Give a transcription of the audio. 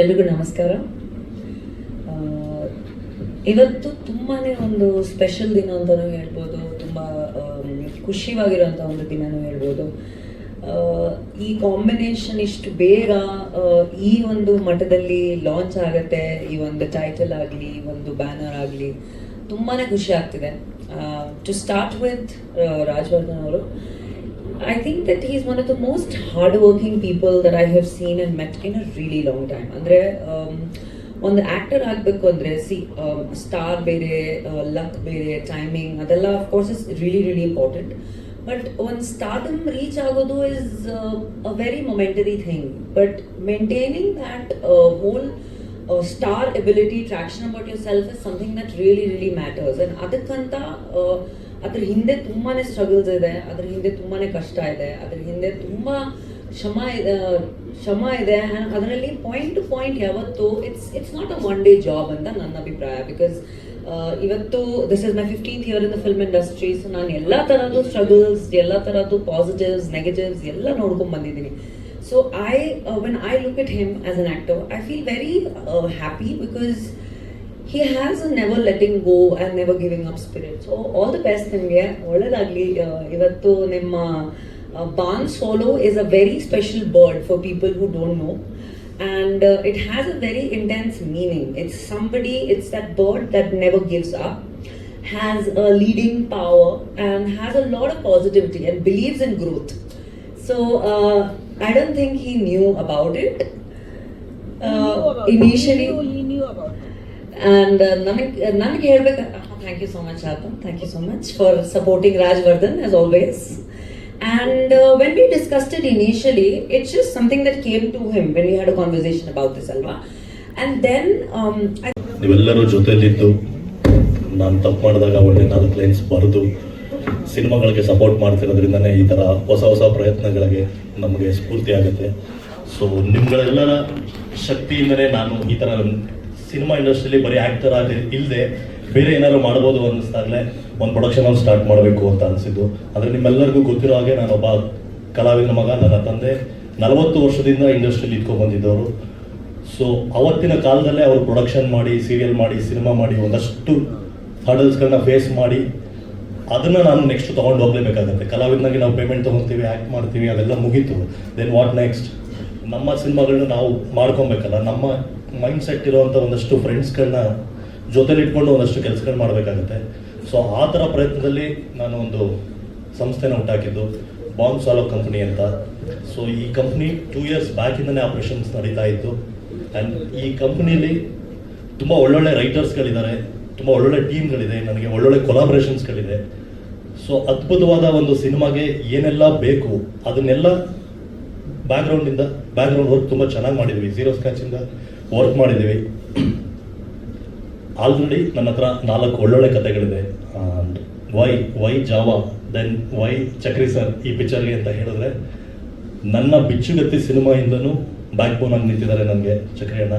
ಎಲ್ರಿಗೂ ನಮಸ್ಕಾರ. ಇವತ್ತು ತುಂಬಾ ಒಂದು ಸ್ಪೆಷಲ್ ದಿನ ಅಂತಲೂ ಹೇಳ್ಬೋದು, ತುಂಬ ಖುಷಿವಾಗಿರೋಂಥ ಒಂದು ದಿನನೂ ಹೇಳ್ಬೋದು. ಈ ಕಾಂಬಿನೇಷನ್ ಇಷ್ಟು ಬೇಗ ಈ ಒಂದು ಮಠದಲ್ಲಿ ಲಾಂಚ್ ಆಗುತ್ತೆ, ಈ ಒಂದು ಟೈಟಲ್ ಆಗಲಿ, ಈ ಒಂದು ಬ್ಯಾನರ್ ಆಗಲಿ ತುಂಬಾ ಖುಷಿ ಆಗ್ತಿದೆ. ಟು ಸ್ಟಾರ್ಟ್ ವಿತ್ ರಾಜವರ್ಧನ್ ಅವರು I think that he is one of the most hardworking people that I have seen and met in a really long time. ಅಂದರೆ ಒಂದು ಆ್ಯಕ್ಟರ್ ಆಗಬೇಕು ಅಂದರೆ ಸಿ ಸ್ಟಾರ್ ಬೇರೆ ಲಕ್ ಬೇರೆ ಟೈಮಿಂಗ್ ಅದೆಲ್ಲ of course is really really important but ಒಂದು ಸ್ಟಾರ್ಟಮ್ reach ಆಗೋದು is a very momentary thing but maintaining that whole star ability traction about yourself is something that really really matters and ಅದಕ್ಕಂತ ಆ, ಅದ್ರ ಹಿಂದೆ ತುಂಬಾನೇ struggles ಇದೆ, ಅದ್ರ ಹಿಂದೆ ತುಂಬಾನೇ ಕಷ್ಟ ಇದೆ, ಅದ್ರ ಹಿಂದೆ ತುಂಬಾ ಶ್ರಮ ಶ್ರಮ ಇದೆ. ಅದರಲ್ಲಿ ಪಾಯಿಂಟ್ ಟು ಪಾಯಿಂಟ್ ಯಾವತ್ತು it's it's not a one day job ಅಂತ ನನ್ನ ಅಭಿಪ್ರಾಯ. ಬಿಕಾಸ್ ಇವತ್ತು this is my fifteenth year in the film industry so ನಾನು ಎಲ್ಲ ಥರದ್ದು ಸ್ಟ್ರಗಲ್ಸ್ ಎಲ್ಲ ಥರದ್ದು ಪಾಸಿಟಿವ್ಸ್ ನೆಗೆಟಿವ್ಸ್ ಎಲ್ಲ ನೋಡ್ಕೊಂಡು ಬಂದಿದ್ದೀನಿ. So I when I look it him as an actor I feel very happy because he has a never letting go and never giving up spirit. So all the best ನಿಮಗೆ ಒಳ್ಳೇದಾಗಲಿ ಇವತ್ತು ನಿಮ್ಮ ಬಾನ್ solo is a very special bird for people who don't know and uh, it has a very intense meaning. It's somebody, it's that bird that never gives up, has a leading power, and has a lot of positivity and believes in growth. So uh, I don't think he knew about it. Uh, initially, he knew about it. Uh, ನನಗೆ ನನಗೆ ಹೇಳ್ಬೇಕು thank you so much ಆತಮ್ thank you so much for supporting Rajavardhan as always and when we discussed initially it's just something that came to him when we had a conversation about this ಅಲ್ವಾ and then ನೀವೆಲ್ಲರೂ ಜೊತೆಯಲ್ಲಿದ್ದು ನಾನು ತಪ್ಪು ಮಾಡಿದಾಗ ಒಳ್ಳೆ ನಾಲ್ಕು lines ಬರೆದು ಸಿನಿಮಾಗಳಿಗೆ ಸಪೋರ್ಟ್ ಮಾಡ್ತಿರೋದ್ರಿಂದನೇ ಈ ಥರ ಹೊಸ ಹೊಸ ಪ್ರಯತ್ನಗಳಿಗೆ ನಮಗೆ ಸ್ಫೂರ್ತಿ ಆಗುತ್ತೆ. ಸೊ ನಿಮ್ಗಳೆಲ್ಲರ ಶಕ್ತಿಯಿಂದನೇ ನಾನು ಈ ಥರ ಸಿನಿಮಾ ಇಂಡಸ್ಟ್ರಿಯಲ್ಲಿ ಬರೀ ಆ್ಯಕ್ಟರ್ ಆಗಿ ಇಲ್ಲದೆ ಬೇರೆ ಏನಾದ್ರು ಮಾಡ್ಬೋದು ಅನ್ನಿಸ್ದಾಗಲೇ ಒಂದು ಪ್ರೊಡಕ್ಷನ್ ಸ್ಟಾರ್ಟ್ ಮಾಡಬೇಕು ಅಂತ ಅನಿಸಿದ್ದು. ಆದರೆ ನಿಮ್ಮೆಲ್ಲರಿಗೂ ಗೊತ್ತಿರೋ ಹಾಗೆ ನಾನೊಬ್ಬ ಕಲಾವಿದನ ಮಗ, ನನ್ನ ತಂದೆ. ನಲವತ್ತು ವರ್ಷದಿಂದ ಇಂಡಸ್ಟ್ರಿಯಲ್ಲಿ ಇಟ್ಕೊಂಡು ಬಂದಿದ್ದವರು ಸೊ ಅವತ್ತಿನ ಕಾಲದಲ್ಲೇ ಅವರು ಪ್ರೊಡಕ್ಷನ್ ಮಾಡಿ ಸೀರಿಯಲ್ ಮಾಡಿ, ಸಿನಿಮಾ ಮಾಡಿ ಒಂದಷ್ಟು ಹರ್ಡಲ್ಸ್ಗಳನ್ನ ಫೇಸ್ ಮಾಡಿ, ಅದನ್ನ ನಾನು ನೆಕ್ಸ್ಟ್ ತೊಗೊಂಡು ಹೋಗ್ಲೇಬೇಕಾಗತ್ತೆ. ಕಲಾವಿದನಾಗಿ ನಾವು ಪೇಮೆಂಟ್ ತೊಗೊತೀವಿ ಆ್ಯಕ್ಟ್ ಮಾಡ್ತೀವಿ, ಅದೆಲ್ಲ ಮುಗೀತು. ದೆನ್ ವಾಟ್ ನೆಕ್ಸ್ಟ್ ನಮ್ಮ ಸಿನಿಮಾಗಳನ್ನ ನಾವು ಮಾಡ್ಕೊಬೇಕಲ್ಲ, ನಮ್ಮ ಮೈಂಡ್ ಸೆಟ್ ಇರುವಂಥ ಒಂದಷ್ಟು ಫ್ರೆಂಡ್ಸ್ಗಳನ್ನ ಜೊತೆಲಿ ಇಟ್ಕೊಂಡು ಒಂದಷ್ಟು ಕೆಲಸಗಳು ಮಾಡಬೇಕಾಗುತ್ತೆ. ಸೊ ಆ ಥರ ಪ್ರಯತ್ನದಲ್ಲಿ ನಾನು ಒಂದು ಸಂಸ್ಥೆನ ಹುಟ್ಟಾಕಿದ್ದು, ಬಾಂಬ್ ಸಾಲೋ ಕಂಪ್ನಿ ಅಂತ. ಸೊ ಈ ಕಂಪ್ನಿ ಟೂ ಇಯರ್ಸ್ ಬ್ಯಾಕಿಂದನೇ ಆಪ್ರೇಷನ್ಸ್ ನಡೀತಾ ಇತ್ತು. ಆ್ಯಂಡ್ ಈ ಕಂಪ್ನಿಲಿ ತುಂಬ ಒಳ್ಳೊಳ್ಳೆ ರೈಟರ್ಸ್ಗಳಿದ್ದಾರೆ ತುಂಬ ಒಳ್ಳೊಳ್ಳೆ ಟೀಮ್ಗಳಿದೆ ನನಗೆ ಒಳ್ಳೊಳ್ಳೆ ಕೊಲಾಬ್ರೇಷನ್ಸ್ಗಳಿದೆ ಸೊ ಅದ್ಭುತವಾದ ಒಂದು ಸಿನಿಮಾಗೆ ಏನೆಲ್ಲ ಬೇಕು, ಅದನ್ನೆಲ್ಲ ಬ್ಯಾಕ್ಗ್ರೌಂಡಿಂದ ಬ್ಯಾಕ್ಗ್ರೌಂಡ್ ವರ್ಕ್ ತುಂಬ ಚೆನ್ನಾಗಿ ಮಾಡಿದ್ವಿ. ಝೀರೋ ಸ್ಕ್ರಾಚಿಂದ ವರ್ಕ್ ಮಾಡಿದ್ದೀವಿ ಆಲ್ರೆಡಿ ನನ್ನ ಹತ್ರ ನಾಲ್ಕು ಒಳ್ಳೊಳ್ಳೆ ಕಥೆಗಳಿದೆ why why Java then why Chakri sir ಈ ಪಿಕ್ಚರ್ಗೆ ಅಂತ ಹೇಳಿದ್ರೆ, ನನ್ನ ಬಿಚ್ಚುಗತ್ತಿ ಸಿನಿಮಾಯಿಂದನೂ ಬ್ಯಾಕ್ ಬೋನ್ ಆಗಿ ನಿಂತಿದ್ದಾರೆ ನನಗೆ ಚಕ್ರಿ ಅಣ್ಣ.